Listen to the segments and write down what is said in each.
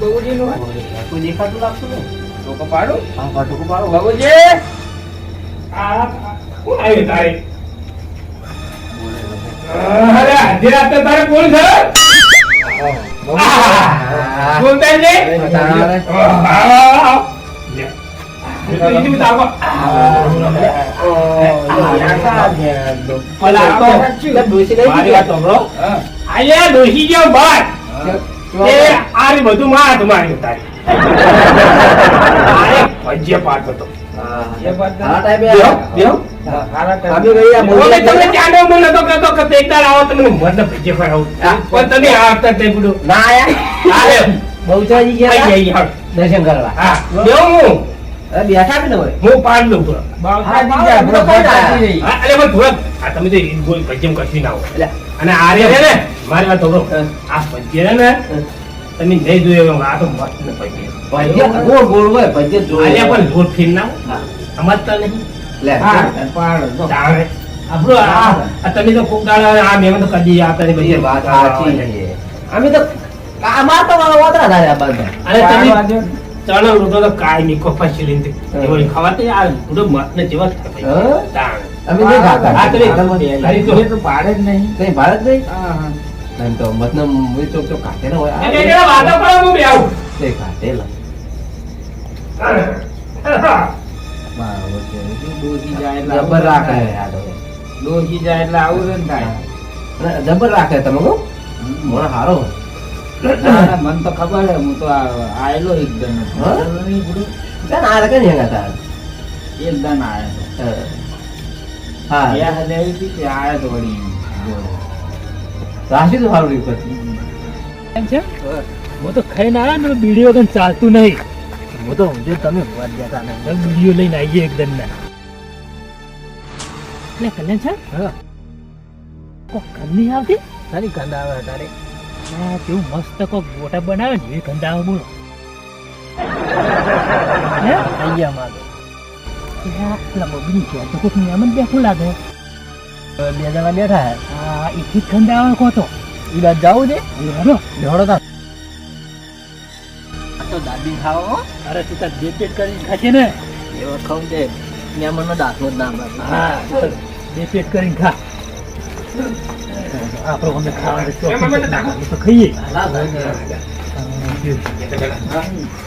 બહુજીનું હોય? કોઈ દેખાતું લાગતું નહીં. ટોકો પાડું? હા પાટુકું પાડો. બહુજી! આ, કોણ તારે? અરે, આજે રાતે તારે કોણ છે? મારી વાત સાંભળો. અહીંયા ડોશી જેવો બાર. એ આરી બધું માં તમારી તારી. આરે ભજ્ય પાટ હતો. બેહો, બેહો. ઓમે તમને ચાંદો મને નતો કહેતો કે તે એકદાર આવો તમને ભજ્ય ખવડાવું. તમે આવતા તે બધું. આરે, બહુચરાજી આઈ ગયા ગઈ, હા. દર્શન કરવા. બેઠા હું પાડ લઉં થોડો. તમે તો ભજ્યમ કશું ના હોય. અને આર્ય રે છે ને, મારી વાત સાંભળો. આ ભજ્ય છે ને, તમે નહીં જોયું એવું, આ તો મસ્ત ને ભજ્ય. ભજ્ય ગોળ ગોળ હોય ભજ્ય જોડે. આજે પણ ગોળ ફીર ના સમજતા નહીં લે. તાણે. આ- તમે તો કોક દાડા આ મેં તો કદી આ નહીં બધી વાત સાચી અમે તો અમાર તો વાતરા ધારે આ બધા. અને તમે ચણા લોટો તો કાંઈ નહીં કપાસ છીલીને ખવાતી આ લોટો મત ને જેવા થાય. અમે નહીં ખાતા. પાડે જ નહીં. કઈ ભારત જ નહીં? તો મતલબ હું ચોક ચોક કાઢેલો હોય. કાઢેલા જબર રાખે ડોસી જાય એટલે આવું જ થાય. અને જબર રાખે તમે કહો મને હારો. ના, ના, મને તો ખબર હે હું તો આયેલો એકદમ. આ રકે નહીં હતા એકદમ આયેલો હા. બે હાલે હતી તે આયો તો વળી રાશી તો સારું રહ્યું પછી. એમ છે? હું તો ખાઈને આવ્યા ને બીડી વગર ચાલતું નહીં. હું તો સમજો તમે વાત જતા નહીં બીડીઓ લઈને આવીએ એકદમ ને. એટલે કલ્યાણ છે? હા. કોક ગંધ નહીં આવતી? સારી કંદ આવે તારે? આ કેવું મસ્ત કોક ગોટા બનાવે ને એ ગંધ આવે બોલો. અહીંયા માગો. પેલા બબડી કે તો કોક બેઠું લાગે બે જણા બેઠા હે એથી જ ગંધ આવે તો ઈ બાદ જાવું છે હેડો જોડો તા તો દાદી ખાવો અરે તું તાર બે પેટ કરીને ખાશે ને એવો ખાવ છે મહેમાનનો દાખલો જ ના મળે હા બે પેટ કરીને ખા આપણો અમે ખાવાનું તો ખાઈએ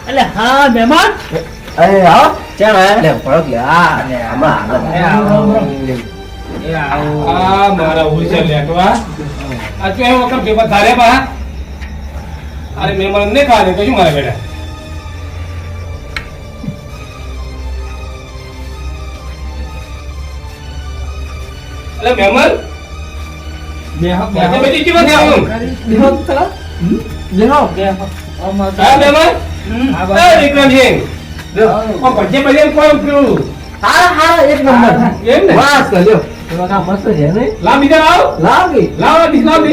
એટલે હા મહેમાન. અરે આવો ચાલ લે પડક લે આ લે આમાં આગળ એ આવું. આ મારા ઉલસે લેટવા આ તો એમ વખત ભેગા થારે બા. અરે મહેમાન ને મારા બેટા? હા. હા, કોણ પેલું હા હા એક નંબર. એમ ને? વાસ મસ્ત છે ને લાવ. બીજા લાવ લાવ લાવ લાવ.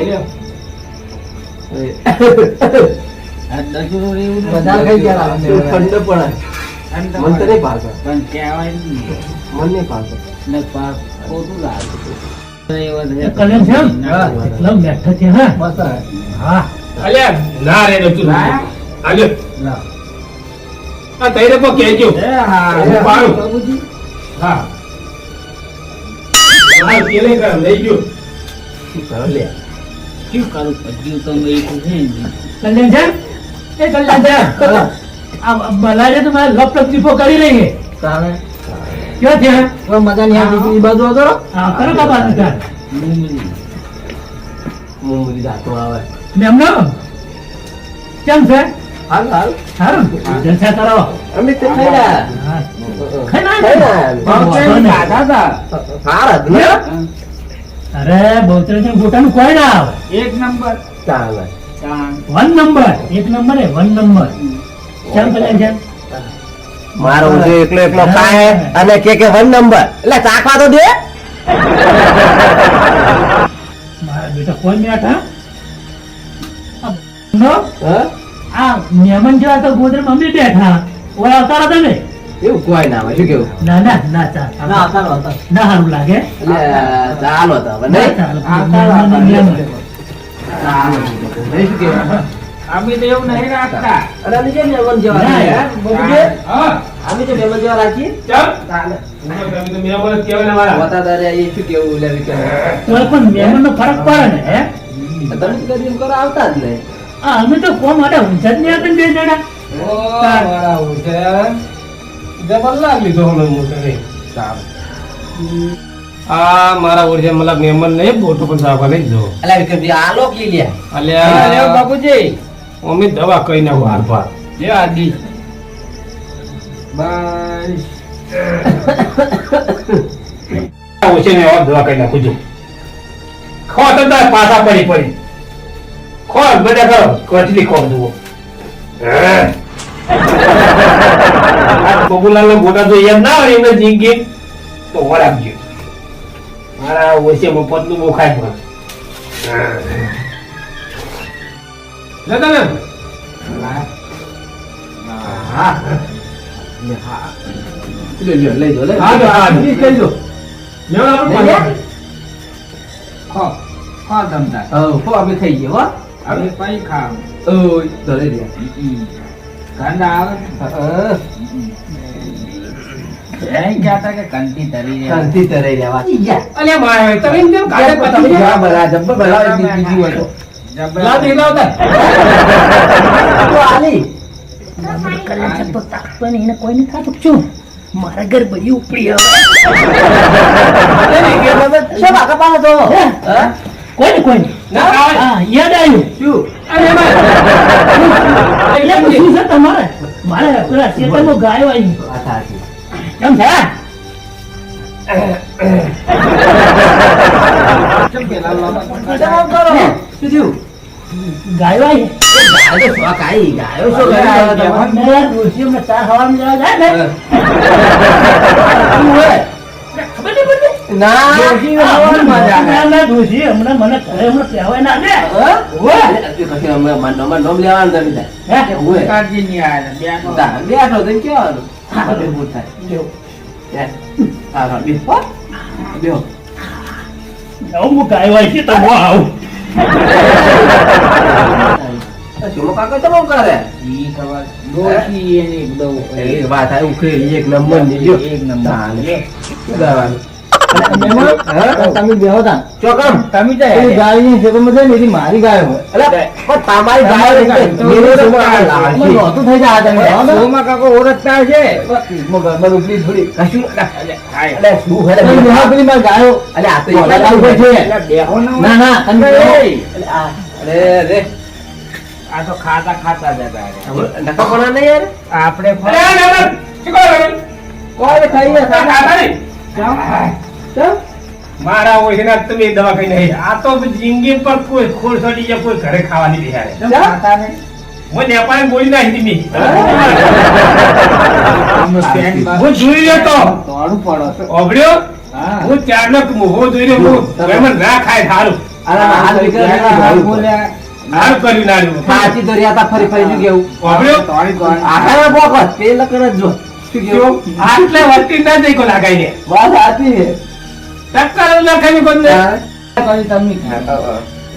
બધા ખાઈ ગયા ઠંડ પડે? મન તો નહીં ભાવે પણ કહેવાય. મન નહીં ને ખોટું લાગે. કલ્યાણ છે. એમ? એકદમ બેઠા છે હા. હા. અલ્યા ના રે નતું. આ એ હા. પાડું. હા હા. કર લઈ ગયો. કરો લે? શું કરું? પછી તો મેં એક છે ને. કલ્યાણ એ કલ્યાણ છે આ બલાડે તો મારે લપ તકલીફો કરી રહી છે તારે? ક્યાં છે? કોઈ મજા નહીં આવતી ઈ બાજુ હતો હા કરો બાબા. જાતો આવે. મેમનો કેમ છે? હાલ હાલ. જલસા કરો. અમે તે અરે ગોટાનું કોઈ ના આવે. એક નંબર. ચાલે. One number. એક નંબર એ વન નંબર. કેમ પેલા છે? મારો જે એકલો એકલો ખાય અને કે કે વન નંબર. એટલે ચાખવા તો દે. મારા બેટા કોઈ આ નો, હા? આ મહેમાન જેવા તો ગોદર અમે બેઠા. ઓય આવતા હતા ને? એવું કોઈ ના હોય શું કેવું? ના ના ના ચાલ ના હતા હતા. ના સારું લાગે. એટલે ચાલો તો આવતા હતા. શું અમે તો એવું નહીં રાખતા. અરે આની જેમ મહેમાન જેવા આની જેમ મહેમાન જેવા રાખીએ? ચાલ. ચાલે. પણ મહેમાન જ ને ફરક પડે ને તમે કદી કરો આવતા જ નહીં. અમે તો કોમ માટે ઊંઝા જ નહીં બે જણા. ઓ મારા ઉઠે જબર લાગ લીધો હમણાં મોટો રે આ મારા ઓરજે મતલબ મેમન નહીં બોટો પણ સાફ નહીં જો અલા વિક્રમજી આ લો કી લ્યા. અલ્યા. લ્યો બાપુજી. અમે દવા કઈ ના વાર પાર. જે આદી. બસ ઓછે ને દવા કઈ નાખું છું. ખોટ પાછા પડી પડી. ખો બધા કરો કોચલી ખો જુઓ બબુલાલ ગોટા તો યાદ ના હોય એમને જિંદગી તો વળાવજો મારા ઓછે મફતનું બહુ ખાય પણ લ્યો, લ્યો, લઈ જો લઈ હા આવે ને? હા, નહીં કહેતા કે કંટી તરી રહે. શાંતિ તો રહી રહ્યા. વાંચી ગયા. અલ્યા મારે તમે એમ કેમ કાઢે પતી જવા ગયા? બરા, જબ્બર બરા, બીજી હોય તો. જબર. લાવ દે, લાવ દે. તો આલી. એને કોઈને ખાતું છું મારા ઘર બધી ઉપડી આવે? કોઈને કોઈને યાદ આવ્યું. એટલે શું છે તમારે? મારે પેલા ખેતરમાં ગાયો આવી કેમ છે? ગાયો આવી ને આવે. હમણાં મને ઘરે હમણાં કહેવાય ના દે હા? અરે, હજુ કશું અમે માર નોમ- માર તમે હે? કાળજી નહીં આવે. બેઠો તો કહેવાનું. હા, બધું થાય. હા. હો. ગાયો છે આવું કરે. ઈ ખબર. એની. વાત એક નંબરની એક નંબર. તાને. તમે બેહો તા. ચોકમ. છે મારી ગાય હોય. પણ તમારી ગાય. મેરે થઈ જાય આ તમે. હા, કાકો ઓળખતા છે બસ, મગર થોડી કશું હાય. શું હે? અલે, પેલી મારી ગાયો. અલે, આ તો એકલા લાલ છે. બેહો ના, ના, તમે અરે, બેહો. આ, અરે, અરે. આ તો ખાતા ખાતા જતા નહીં યાર? આપણે શું કરો કોઈ ખાઈ. મારા ઓળખીના તમે દવા કઈ નહીં આ તો જિંદગી પર કોઈ ખોર સડી જાય કોઈ ઘરે ખાવાની બિહારે? હું નેપાળી બોલી પેન્ટ બાર- હું? જોઈ લે તો. ઓગળ્યો? હા. હું ચારનો મોહો જોઈ રહ્યો. હું ના ખાય સારું. હાલ કર્યું નાનું સાચી તો ફરી ફરી શું ઓગળ્યો? તોડી. બોકસ તે લકડ જો શું કેવું? આટલે વસ્તી ના જઈ કો લાગાઈ ને સાચી છે. ટક્કર ના ખાઈ હા. કરી તમે ખાતા.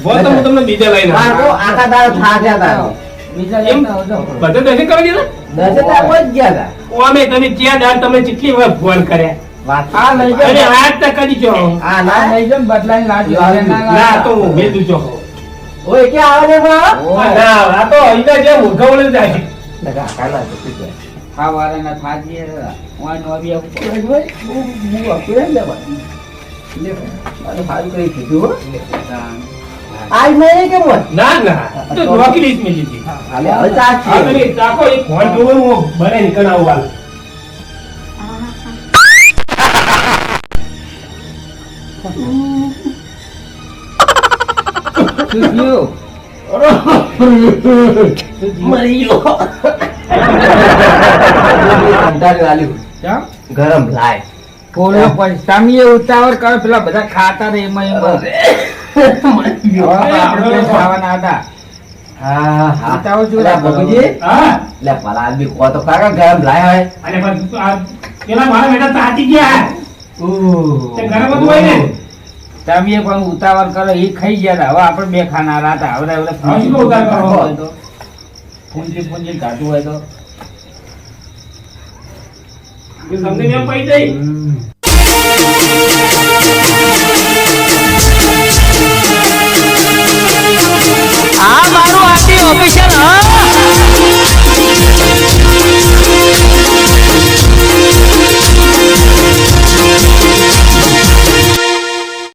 તો હું તમને બીજા લઈને મારે તો આખા દાડા થાક્યા તા. બીજા એમ આવજો. બધે દર્શન કરી દીધા દસે તો આપણે જ ગયા તા. ઓમે તમે ત્યાં દાડ તમે કેટલી વાર ફોન કર્યા વાત આ લઈ જાઓ. અરે આજ તક કરી છો આ ના લઈ બદલાઈને લાવજો. લાવજો. ના ના તો હું ભેજું છો ઓય ક્યાં આવે. ના આ તો અહીંના જે મૂર્ખાઓને જાય લગા, કાલા તો ખાવાના થાજીએ રે. આવું. ઓય, ઓય, હું- આપું એમ ને ભાઈ. લે, આ તો સારું કરી કીધું આજ નહીં કેમ ના ના. તો નોકરી જ મિલી હતી હાલે, હવે ચાલ છે. હા ચાકો એક ફોન જોવો હું બને નીકળ આવું હાલ? ગરમ લાય. ફોડો પછી તમે ઉતાવળ કરો પેલા બધા ખાતા રે એમાં એમાં. ખાવાના હતા. પેલા તમે પણ ઉતાવળ કરો એ ખાઈ ગયા હતા. હવે આપણે બે ખાનારા હતા. હવે ફૂંજી ફૂંજી કાઢવું હોય તો. તમને મેં પૈ.